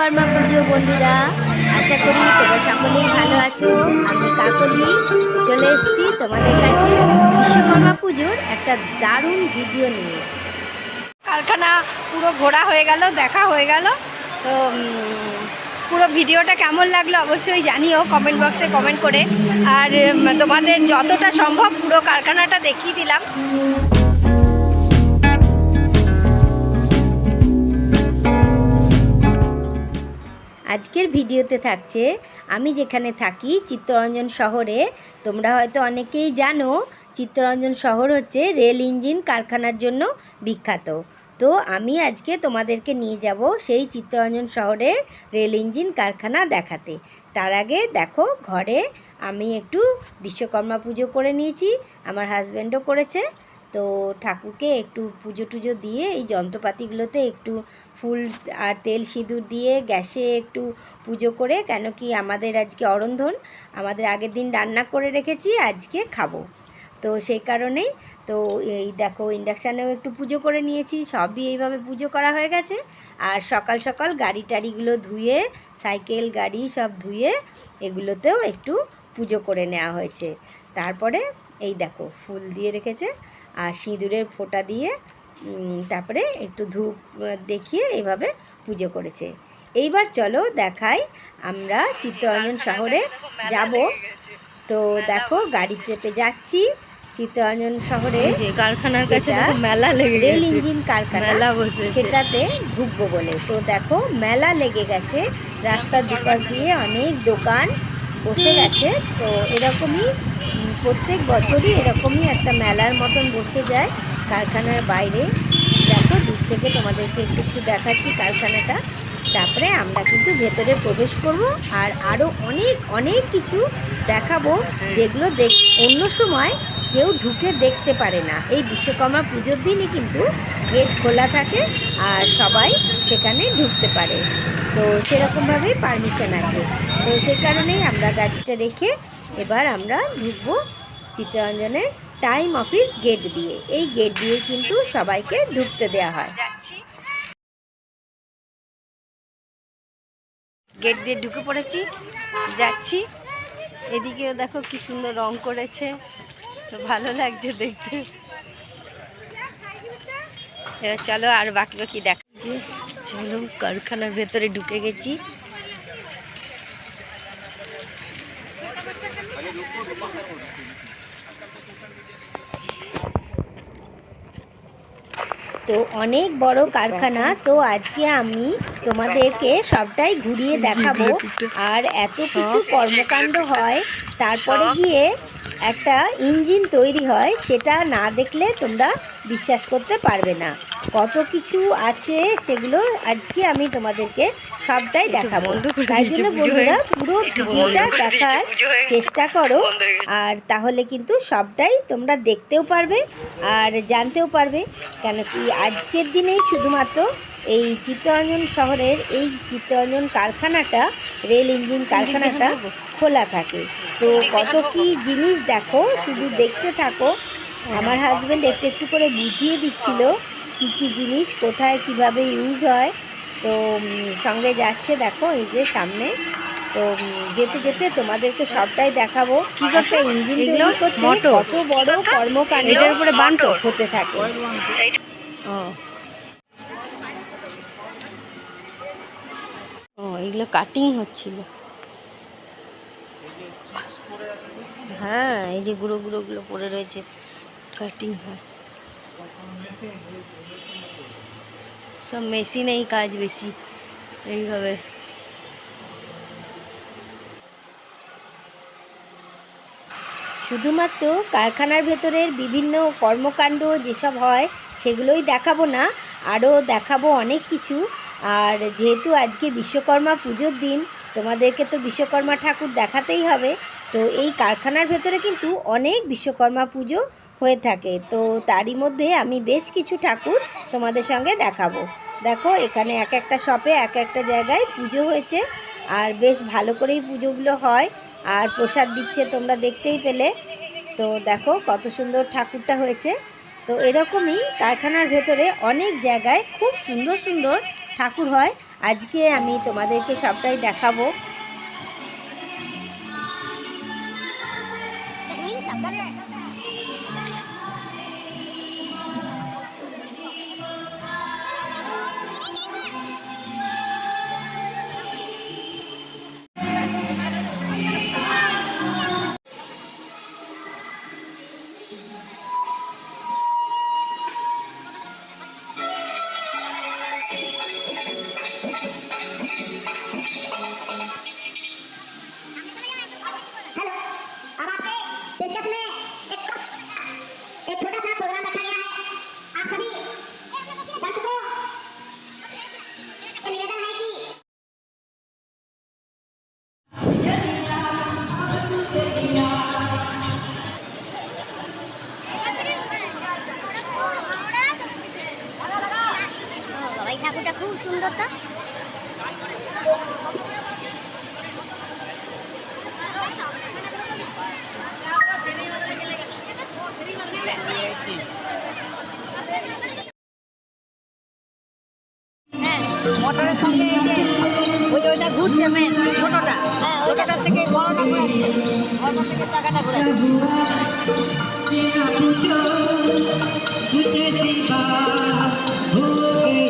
বিশ্বকর্মা পুজো বন্ধুরা, আশা করি তোমরা সকলেই ভালো আছো। আমি কাকলি, চলে এসেছি তোমাদের কাছে বিশ্বকর্মা পুজোর একটা দারুণ ভিডিও নিয়ে। কারখানা পুরো ঘোরা হয়ে গেল, দেখা হয়ে গেল। তো পুরো ভিডিওটা কেমন লাগল অবশ্যই জানিও কমেন্ট বক্সে কমেন্ট করে। আর তোমাদের যতটা সম্ভব পুরো কারখানাটা দেখিয়ে দিলাম। আজকের ভিডিওতে থাকছে, আমি যেখানে থাকি চিত্তরঞ্জন শহরে। তোমরা হয়তো অনেকেই জানো, চিত্তরঞ্জন শহর হচ্ছে রেল ইঞ্জিন কারখানার জন্য বিখ্যাত। তো আমি আজকে তোমাদেরকে নিয়ে যাব সেই চিত্তরঞ্জন শহরের রেল ইঞ্জিন কারখানা দেখাতে। তার আগে দেখো, ঘরে আমি একটু বিশ্বকর্মা পুজো করে নিয়েছি, আমার হাজব্যান্ডও করেছে। তো ঠাকুরকে একটু পুজো টুজো দিয়ে এই যন্ত্রপাতিগুলোতে একটু ফুল আর তেল সিঁদুর দিয়ে গ্যাসে একটু পুজো করে, কেন কি আমাদের আজকে অরন্ধন, আমাদের আগের দিন রান্না করে রেখেছি, আজকে খাব। তো সেই কারণেই তো এই দেখো ইন্ডাকশানেও একটু পুজো করে নিয়েছি, সবই এইভাবে পুজো করা হয়ে গেছে। আর সকাল সকাল গাড়ি টাড়িগুলো ধুয়ে, সাইকেল, গাড়ি সব ধুয়ে এগুলোতেও একটু পুজো করে নেওয়া হয়েছে। তারপরে এই দেখো ফুল দিয়ে রেখেছে, আর সিঁদুরের ফোঁটা দিয়ে তারপরে একটু ধূপ দেখিয়ে এইভাবে পুজো করেছে। এইবার চলো দেখাই আমরা চিত্তরঞ্জন শহরে যাব। তো দেখো গাড়ি চেপে যাচ্ছি। চিত্তরঞ্জন শহরে যে কারখানার কাছে মেলা লেগে রেল ইঞ্জিন কারখানা মেলা বসেছে। সেটাতে ঢুকবো বলে। তো দেখো মেলা লেগে গেছে। রাস্তার দুপাশ দিয়ে অনেক দোকান বসে গেছে। তো এরকমই প্রত্যেক বছরই এরকমই একটা মেলার মতন বসে যায়। কারখানার বাইরে। দেখো, দূর থেকে তোমাদেরকে একটু একটু দেখাচ্ছি কারখানাটা। তারপরে আমরা কিন্তু ভেতরে প্রবেশ করব আর আরও অনেক অনেক কিছু দেখাবো যেগুলো দেখ, অন্য সময় কেউ ঢুকে দেখতে পারে না। এই বিশ্বকর্মা পুজোর দিনই কিন্তু গেট খোলা থাকে আর সবাই সেখানে ঢুকতে পারে। তো সেরকমভাবেই পারমিশন আছে। তো সে কারণেই আমরা গাড়িটা রেখে এবার আমরা ঢুকবো চিত্তরঞ্জনের টাইম অফিস গেট দিয়ে। এই গেট দিয়ে কিন্তু সবাইকে ঢুকতে দেওয়া হয়। গেট দিয়ে ঢুকে পড়েছি। যাচ্ছি। এদিকেও দেখো কি সুন্দর রং করেছে। ভালো লাগছে দেখতে। চলো আর বাকি বাকি দেখা। চলো কারখানার ভেতরে ঢুকে গেছি। তো অনেক বড় কারখানা তো আজকে আমি তোমাদেরকে সবটাই ঘুরিয়ে দেখাবো। আর এত কিছু কর্মকাণ্ড হয় তারপরে গিয়ে একটা ইঞ্জিন তৈরি হয় সেটা না দেখলে তোমরা বিশ্বাস করতে পারবে না। কত কিছু আছে সেগুলো আজকে আমি তোমাদেরকে সবটাই দেখাবো। তাই জন্য বন্ধুরা পুরো ভিডিওটা দেখার। চেষ্টা করো। আর তাহলে কিন্তু সবটাই তোমরা দেখতেও পারবে আর জানতেও পারবে কেন কি আজকের দিনেই শুধুমাত্র এই চিত্তরঞ্জন শহরের এই চিত্তরঞ্জন কারখানাটা রেল ইঞ্জিন কারখানাটা খোলা থাকে। তো কত কি জিনিস দেখো শুধু দেখতে থাকো। আমার হাজব্যান্ড একটু একটু করে বুঝিয়ে দিচ্ছিল। কি কি জিনিস কোথায় কীভাবে ইউজ হয় তো সঙ্গে যাচ্ছে দেখো এই যে সামনে। তো যেতে যেতে তোমাদেরকে সবটাই দেখাবো। কি একটা ইঞ্জিন তৈরি করতে। কত বড় কর্মকাণ্ড। এটার উপরে বানতো? হতে থাকে। ও। ও এগুলো কাটিং হচ্ছিল। হ্যাঁ এই যে গুঁড়ো গুঁড়োগুলো পড়ে রয়েছে। কাটিং হয়। সব মেশিনেই কাজ বেশি এইভাবে শুধুমাত্র কারখানার ভেতরের বিভিন্ন কর্মকাণ্ড যেসব হয়, সেগুলোই দেখাবো না। আরও দেখাবো অনেক কিছু। আর যেহেতু আজকে বিশ্বকর্মা পুজোর দিন, তোমাদেরকে তো বিশ্বকর্মা ঠাকুর দেখাতেই হবে। তো এই কারখানার ভেতরে কিন্তু অনেক বিশ্বকর্মা পুজো হয়ে থাকে। তো তারই মধ্যে আমি বেশ কিছু ঠাকুর তোমাদের সঙ্গে দেখাবো। দেখো, এখানে এক একটা শপে এক একটা জায়গায় পুজো হয়েছে আর বেশ ভালো করেই পুজোগুলো হয় আর প্রসাদ দিচ্ছে তোমরা দেখতেই পেলে। তো দেখো, কত সুন্দর ঠাকুরটা হয়েছে। তো এরকমই কারখানার ভেতরে অনেক জায়গায় খুব সুন্দর সুন্দর ঠাকুর হয়। আজকে আমি তোমাদেরকে সবটাই দেখাবো। दिन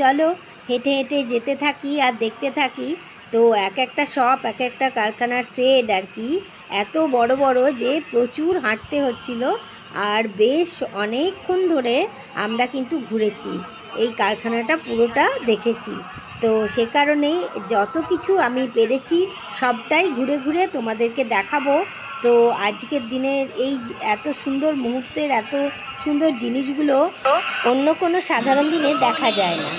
চলো, হেঁটে হেঁটে যেতে থাকি আর দেখতে থাকি। তো এক একটা শপ এক একটা কারখানার শেড আর কি। এত বড় বড় যে প্রচুর হাঁটতে হচ্ছিল আর বেশ অনেকক্ষণ ধরে আমরা কিন্তু ঘুরেছি। এই কারখানাটা পুরোটা দেখেছি। তো সে কারণেই যত কিছু আমি পেরেছি সবটাই ঘুরে ঘুরে তোমাদেরকে দেখাবো। তো আজকের দিনের এই এত সুন্দর মুহূর্তের, এত সুন্দর জিনিসগুলো অন্য কোনো সাধারণ দিনে দেখা যায় না।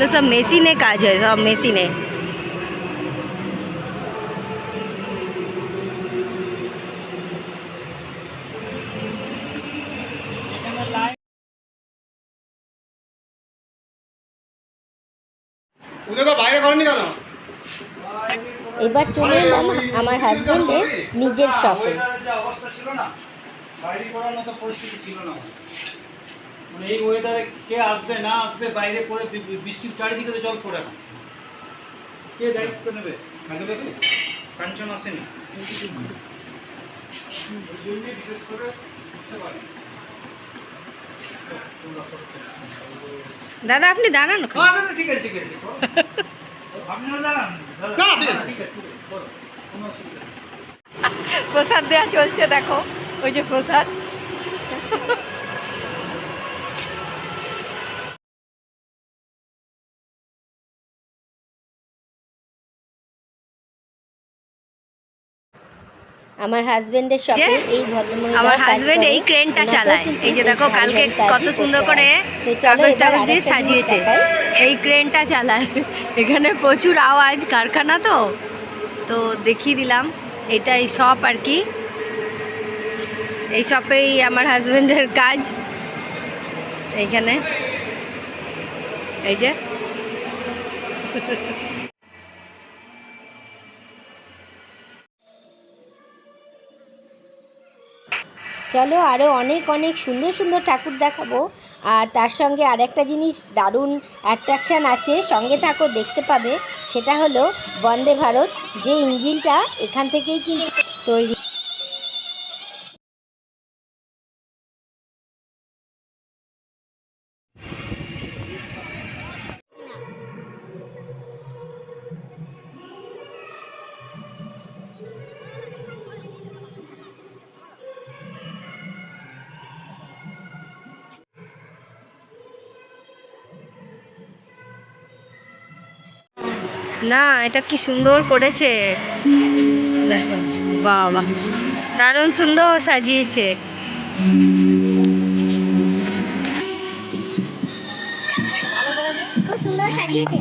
এগুলো সব মেশিনে কাজ হয় সব বাইরে এবার চলে এলাম আমার হাজবেন্ডের নিজের শপে ছিল না বাইরে করার মতো পরিস্থিতি ছিল না মানে এই ওয়েদারে কে আসবে না আসবে বাইরে বি- বৃষ্টির চারিদিকে তো জল পড়ে না কে দায়িত্ব নেবে? কাঞ্চন আসেনি। ওই জন্যই বিশেষ করে দাদা আপনি দাঁড়ান না না না, ঠিক আছে ঠিক আছে প্রসাদ দেওয়া চলছে দেখো। ওই যে প্রসাদ। আমার হাজবেন্ডের শপে এই ভদ্রমহিলা আমার হাজবেন্ড এই ক্রেনটা চালায়। এই যে দেখো কালকে কত সুন্দর করে কাগজ টাগজ দিয়ে সাজিয়েছে। এই ক্রেনটা চালায়। এখানে প্রচুর আওয়াজ কারখানা তো। তো দেখিয়ে দিলাম এটা এই শপ আর কি। এই শপেই আমার হাজবেন্ডের কাজ। এইখানে। এই যে। চলো আরও অনেক অনেক সুন্দর সুন্দর ঠাকুর দেখাবো। আর তার সঙ্গে আর একটা জিনিস, দারুণ অ্যাট্রাকশান আছে, সঙ্গে থাকো, দেখতে পাবে। সেটা হলো, বন্দে ভারত, যে ইঞ্জিনটা এখান থেকেই কিন্তু তৈরি। না এটা কি সুন্দর করেছে। দেখো, বাবা। দারুণ সুন্দর সাজিয়েছে। খুব সুন্দর সাজিয়েছে।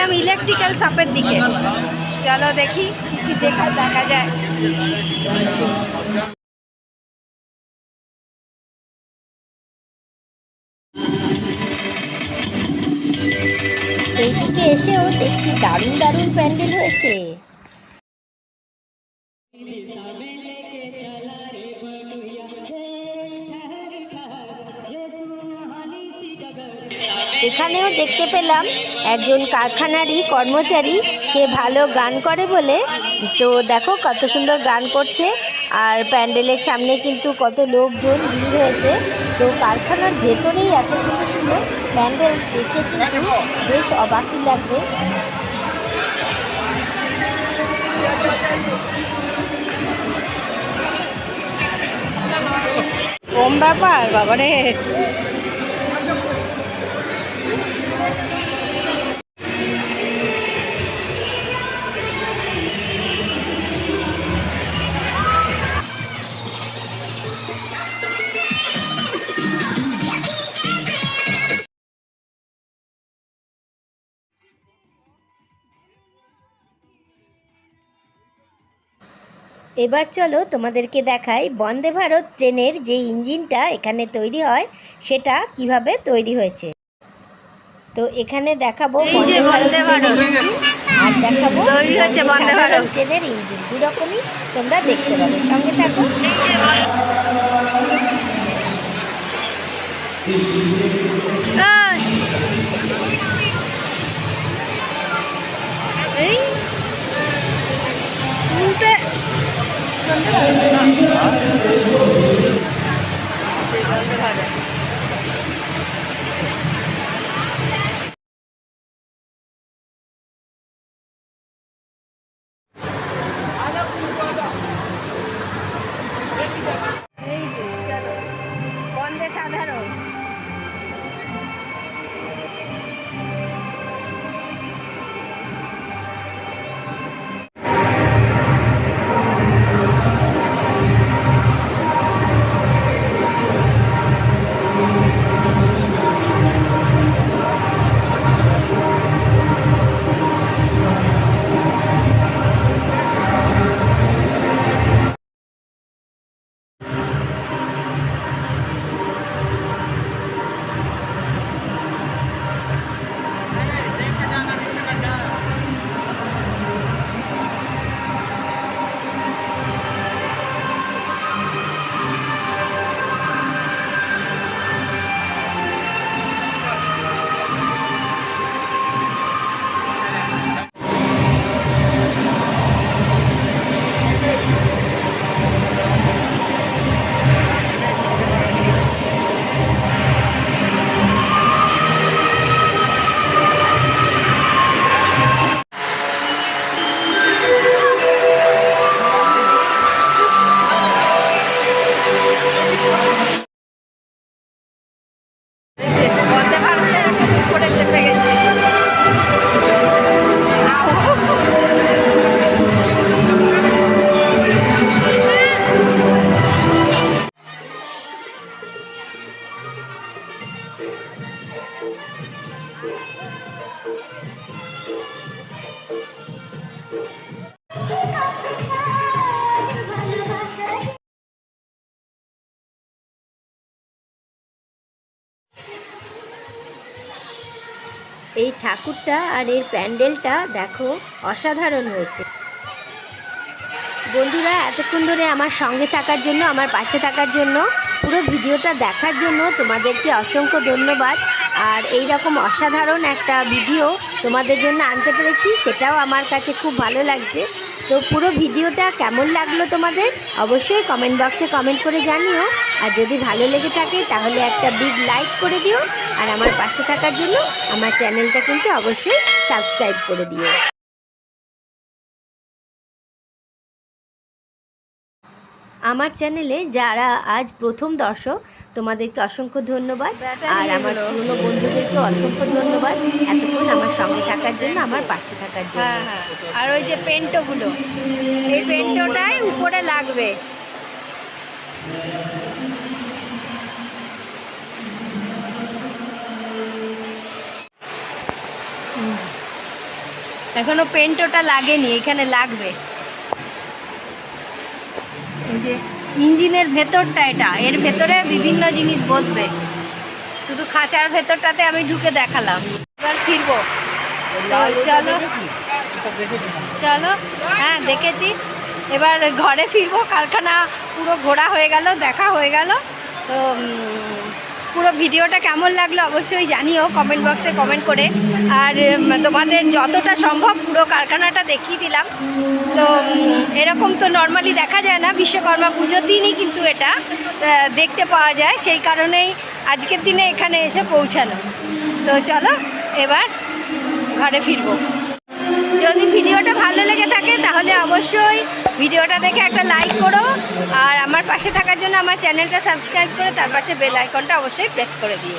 এলাম ইলেকট্রিক্যাল শপের দিকে। চলো দেখি কি দেখা দেখা যায়। এইদিকে এসেও দেখছি দারুণ দারুণ প্যান্ডেল হয়েছে। এখানেও দেখতে পেলাম একজন কারখানারই কর্মচারী। সে ভালো গান করে বলে। তো দেখো কত সুন্দর গান করছে। আর প্যান্ডেলের সামনে কিন্তু কত লোকজন ভিড় হয়েছে। তো কারখানার ভেতরেই এত সুন্দর সুন্দর প্যান্ডেল দেখে কিন্তু বেশ অবাকই লাগবে। কম ব্যাপার বাবারে? এবার চলো তোমাদেরকে দেখাই বন্দে ভারত ট্রেনের যে ইঞ্জিনটা এখানে তৈরি হয় সেটা কীভাবে তৈরি হয়েছে। তো এখানে দেখাবো বন্দে ভারত আর দেখাবো তৈরি হচ্ছে বন্দে বন্দে ভারত। ট্রেনের ইঞ্জিন। দু রকমই তোমরা দেখতে পাবে। সঙ্গে থাকো। এই এই এই ঠাকুরটা আর এর প্যান্ডেলটা দেখো, অসাধারণ হয়েছে। বন্ধুরা, এতক্ষণ ধরে আমার সঙ্গে থাকার জন্য, আমার পাশে থাকার জন্য, পুরো ভিডিওটা দেখার জন্য তোমাদেরকে অসংখ্য ধন্যবাদ। আর এই রকম অসাধারণ একটা ভিডিও তোমাদের জন্য আনতে পেরেছি, সেটাও আমার কাছে খুব ভালো লাগছে। তো পুরো ভিডিওটা কেমন লাগল তোমাদের, অবশ্যই কমেন্ট বক্সে কমেন্ট করে জানিও। আর যদি ভালো লেগে থাকে তাহলে একটা বিগ লাইক করে দিও। আর আমার পাশে থাকার জন্য আমার চ্যানেলটা কিন্তু অবশ্যই সাবস্ক্রাইব করে দিও। আমার চ্যানেলে যারা আজ প্রথম দর্শক তোমাদেরকে অসংখ্য ধন্যবাদ। আর আমার পুরনো বন্ধুদেরকে অসংখ্য ধন্যবাদ। এতক্ষণ আমার সঙ্গে থাকার জন্য আমার পাশে থাকার জন্য। হ্যাঁ হ্যাঁ। আর ওই যে পেন্টোগুলো এই পেন্টোটাই উপরে লাগবে। এখনও পেন্টোটা লাগেনি এখানে লাগবে। এই যে ইঞ্জিনের ভেতরটা এটা এর ভেতরে বিভিন্ন জিনিস বসবে। শুধু খাঁচার ভেতরটাতে আমি ঢুকে দেখালাম। এবার ফিরবো। তো চলো চলো। হ্যাঁ দেখেছি। এবার ঘরে ফিরবো। কারখানা পুরো ঘোরা হয়ে গেল দেখা হয়ে গেল। তো পুরো ভিডিওটা কেমন লাগল অবশ্যই জানিও কমেন্ট বক্সে কমেন্ট করে। আর তোমাদের যতটা সম্ভব পুরো কারখানাটা দেখিয়ে দিলাম। তো এরকম তো নর্মালি দেখা যায় না, বিশ্বকর্মা পুজোর দিনই কিন্তু এটা দেখতে পাওয়া যায়। সেই কারণেই আজকের দিনে এখানে এসে পৌঁছানো। তো চলো, এবার ঘরে ফিরবো। যদি ভিডিওটা ভালো লেগে থাকে, তাহলে অবশ্যই ভিডিওটা দেখে একটা লাইক করো। আর আমার পাশে থাকার জন্য আমার চ্যানেলটা সাবস্ক্রাইব করে তার পাশে বেল আইকনটা অবশ্যই প্রেস করে দিও।